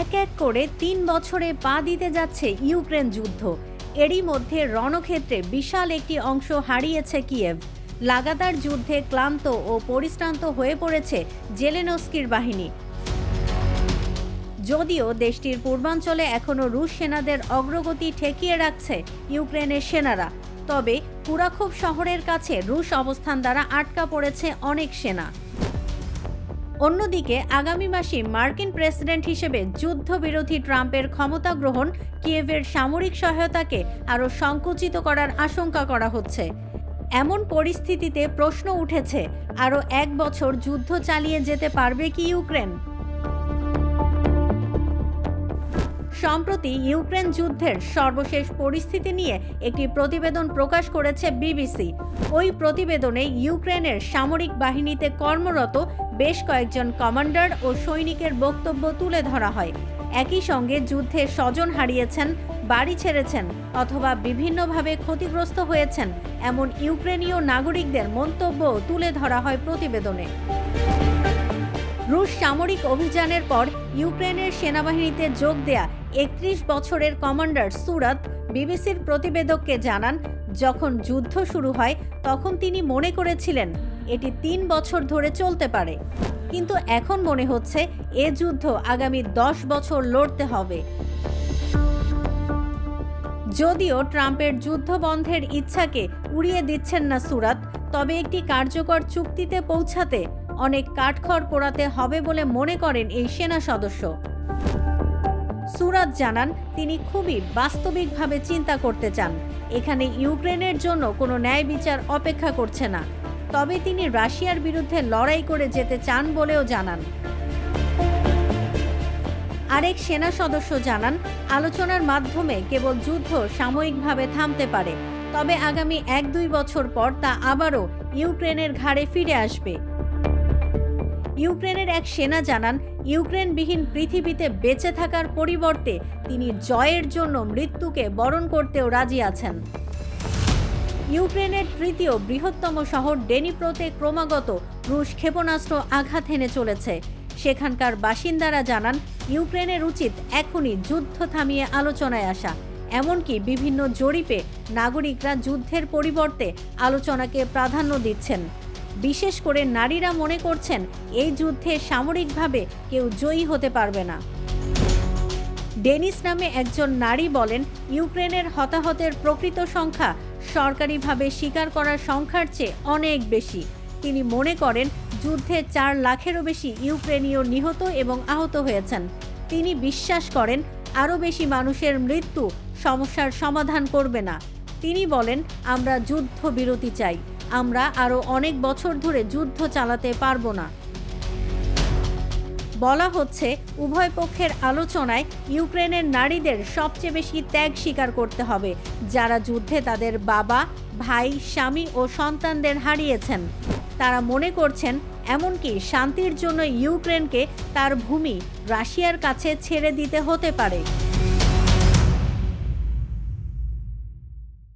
এক এক করে তিন বছরে পা দিতে যাচ্ছে ইউক্রেন যুদ্ধ। এরই মধ্যে রণক্ষেত্রে বিশাল একটি অংশ হারিয়েছে কিয়েভ। লাগাতার যুদ্ধে ক্লান্ত ও পরিশ্রান্ত হয়ে পড়েছে জেলেনস্কির বাহিনী। যদিও দেশটির পূর্বাঞ্চলে এখনও রুশ সেনাদের অগ্রগতি ঠেকিয়ে রাখছে ইউক্রেনের সেনারা, তবে কুরাখোভ শহরের কাছে রুশ অবস্থান দ্বারা আটকা পড়েছে অনেক সেনা। অন্যদিকে আগামী মাসে মার্কিন প্রেসিডেন্ট হিসেবে যুদ্ধবিরোধী ট্রাম্পের ক্ষমতা গ্রহণ কিয়েভের সামরিক সহায়তাকে আরও সংকুচিত করার আশঙ্কা করা হচ্ছে। এমন পরিস্থিতিতে প্রশ্ন উঠেছে, আরও এক বছর যুদ্ধ চালিয়ে যেতে পারবে কি ইউক্রেন? সম্প্রতি ইউক্রেন যুদ্ধের সর্বশেষ পরিস্থিতি নিয়ে একটি প্রতিবেদন প্রকাশ করেছে বিবিসি। ওই প্রতিবেদনে ইউক্রেনের সামরিক বাহিনীতে কর্মরত বেশ কয়েকজন কমান্ডার ও সৈনিকের বক্তব্য তুলে ধরা হয়। একই সঙ্গে যুদ্ধে স্বজন হারিয়েছেন, বাড়ি ছেড়েছেন অথবা বিভিন্নভাবে ক্ষতিগ্রস্ত হয়েছেন এমন ইউক্রেনীয় নাগরিকদের মন্তব্য তুলে ধরা হয় প্রতিবেদনে। রুশ সামরিক অভিযানের পর ইউক্রেনের সেনাবাহিনীতে যোগ দেয়া একত্রিশ বছরের কমান্ডার সুরাত বিবিসির প্রতিবেদককে জানান, যখন যুদ্ধ শুরু হয়, তখন তিনি মনে করেছিলেন এটি তিন বছর ধরে চলতে পারে। কিন্তু এখন মনে হচ্ছে এ যুদ্ধ আগামী দশ বছর লড়তে হবে। যদিও ট্রাম্পের যুদ্ধ বন্ধের ইচ্ছাকে উড়িয়ে দিচ্ছেন না সুরাত, তবে একটি কার্যকর চুক্তিতে পৌঁছাতে অনেক কাঠখড় পোড়াতে হবে বলে মনে করেন এই সেনা সদস্য। সুরাত জানান, তিনি খুবই বাস্তবিকভাবে চিন্তা করতে চান। এখানে ইউক্রেনের জন্য কোনো ন্যায় বিচার অপেক্ষা করছে না। তবে তিনি রাশিয়ার বিরুদ্ধে লড়াই করে যেতে চান বলেও জানান। আরেক সেনা সদস্য জানান, আলোচনার মাধ্যমে কেবল যুদ্ধ সাময়িকভাবে থামতে পারে। তবে আগামী এক দুই বছর পর তা আবারও ইউক্রেনের ঘাড়ে ফিরে আসবে। ইউক্রেনের এক সেনা জানান, ইউক্রেনবিহীন পৃথিবীতে বেঁচে থাকার পরিবর্তে তিনি জয়ের জন্য মৃত্যুকে বরণ করতেও রাজি আছেন। ইউক্রেনের তৃতীয় বৃহত্তম শহর ডেনিপ্রোতে ক্রমাগত রুশ ক্ষেপণাস্ত্র আঘাত হেনে চলেছে। সেখানকার বাসিন্দারা জানান, ইউক্রেনের উচিত এখনই যুদ্ধ থামিয়ে আলোচনায় আসা। এমনকি বিভিন্ন জরিপে নাগরিকরা যুদ্ধের পরিবর্তে আলোচনাকে প্রাধান্য দিচ্ছেন। বিশেষ করে নারীরা মনে করছেন এই যুদ্ধে সামরিকভাবে কেউ জয়ী হতে পারবে না। ডেনিস নামে একজন নারী বলেন, ইউক্রেনের হতাহতের প্রকৃত সংখ্যা সরকারিভাবে স্বীকার করার সংখ্যার চেয়ে অনেক বেশি। তিনি মনে করেন, যুদ্ধে চার লাখেরও বেশি ইউক্রেনীয় নিহত এবং আহত হয়েছেন। তিনি বিশ্বাস করেন, আরও বেশি মানুষের মৃত্যু সমস্যার সমাধান করবে না। তিনি বলেন, আমরা যুদ্ধ বিরতি চাই। আমরা আরও অনেক বছর ধরে যুদ্ধ চালাতে পারব না। বলা হচ্ছে, উভয় পক্ষের আলোচনায় ইউক্রেনের নারীদের সবচেয়ে বেশি ত্যাগ স্বীকার করতে হবে, যারা যুদ্ধে তাদের বাবা, ভাই, স্বামী ও সন্তানদের হারিয়েছেন। তারা মনে করছেন, এমনকি শান্তির জন্য ইউক্রেনকে তার ভূমি রাশিয়ার কাছে ছেড়ে দিতে হতে পারে।